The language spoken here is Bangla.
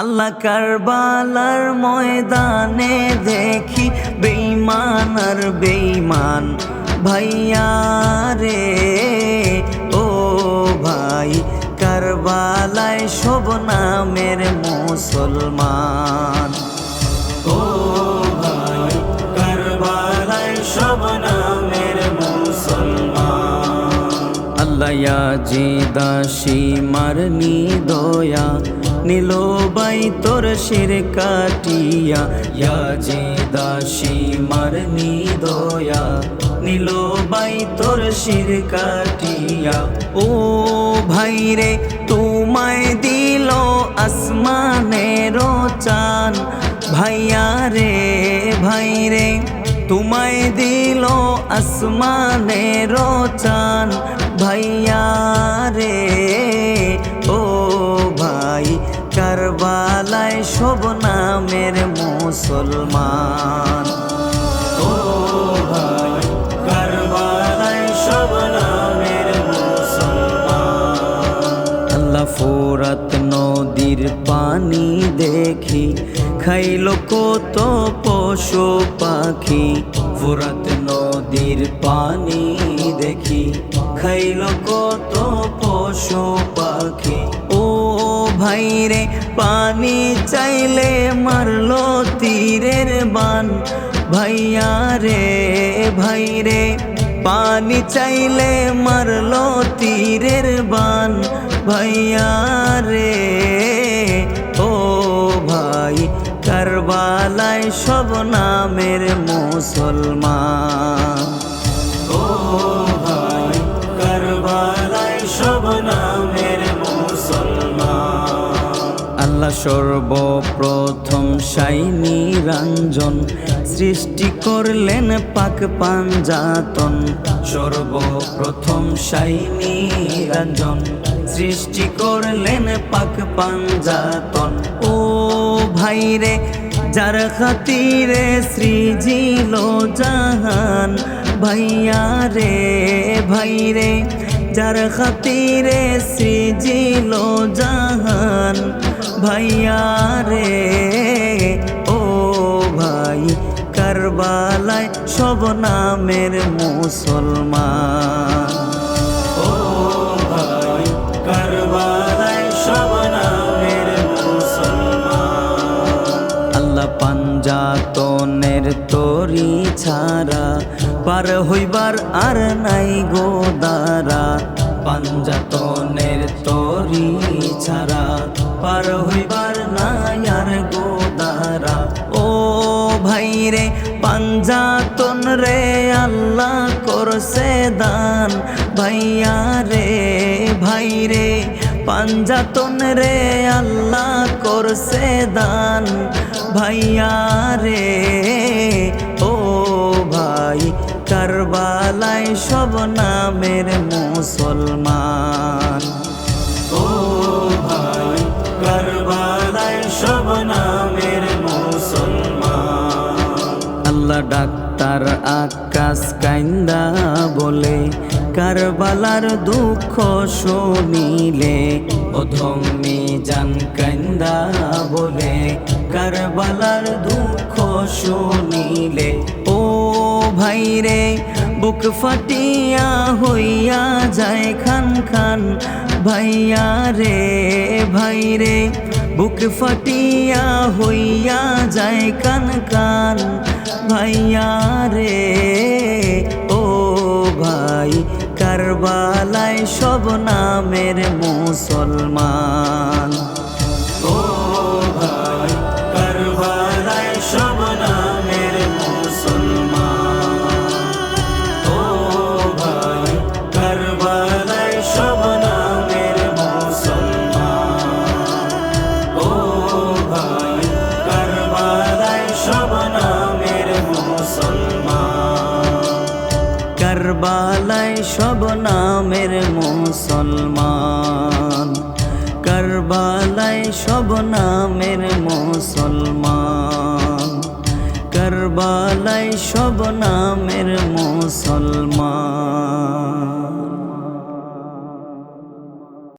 আল্লাহ কারবালার ময়দানে দেখি বেইমান আর বেইমান ভাইয়া রে, ও ভাই, কারবালায় সব নামের মুসলমান। ও ভাই, কারবালায় সব নামের মুসলমান। আল্লাহ জিদাসি মারনি দয়া নিল বাই তোর শির কাটিয়া, ইয়া জিদাসি মারনি দয়া। নিল বাই তোর শির কাটিয়া, ও ভাই রে তোমায় দিল আসমানের চান। ভাইয়া রে ভাই রে তোমায় দিল আসমানের চান। ভাইয়া রে সব নামের মুসলমান। মুসলমান। ফোরাত নদীর পানি দেখি, খাইল কত পশু পাখি। ফোরাত নদীর পানি দেখি, খাইল কত পশু পাখি। ভাই রে পানি চাইলে মারলো তীরের বান। ভাইয়া রে ভাই রে পানি চাইলে মারলো তীরের বান। ভাইয়া রে, ও ভাই, কারবালায় সব নামের মুসলমান। সর্বপ্রথম সাইনি রঞ্জন সৃষ্টি করলেন পাক পাঞ্জাতন। সর্বপ্রথম সাইনি রঞ্জন সৃষ্টি করলেন পাক পাঞ্জাতন। ও ভাই রে যার খাতিরে সৃজিল জাহান, ভাইয়া রে ভাই রে যার খাতিরে সৃজিল জাহান, ভাইয়া সব নামের মুসলমান। আল্লাহ পাঞ্জাতনের তরি ছাড়া পার হইবার আর নাই গো দারা পাঞ্জাতনের তরি ছাড়া পার হইবার নাই আর গো দারা ও ভাই রে পাঞ্জাতন রে, আল্লাহ করছে দান। ভাইয়া রে, ভাই রে পাঞ্জাতন রে, আল্লাহ করছে দান। ভাইয়া রে, ও ভাই, কারবালায় সব নামের মুসলমান। আল্লাহ ডাক্তার আকাশ কাইন্দা বলে, কারবালার দুঃখ শুনিলে অধমে জান কাইন্দা বলে, কারবালার দুঃখ শুনিলে, ও ভাই রে বুক ফাটিয়া হইয়া যায় খান খান, ভাইয়া রে ভাই রে বুক ফাটিয়া হইয়া যায় কান কান ভাইয়া রে ও ভাই কারবালায় সব নামের মুসলমান। কারবালায় সব নামের মুসলমান। কারবালায় সব নামের মুসলমান। কারবালায় সব নামের মুসলমান।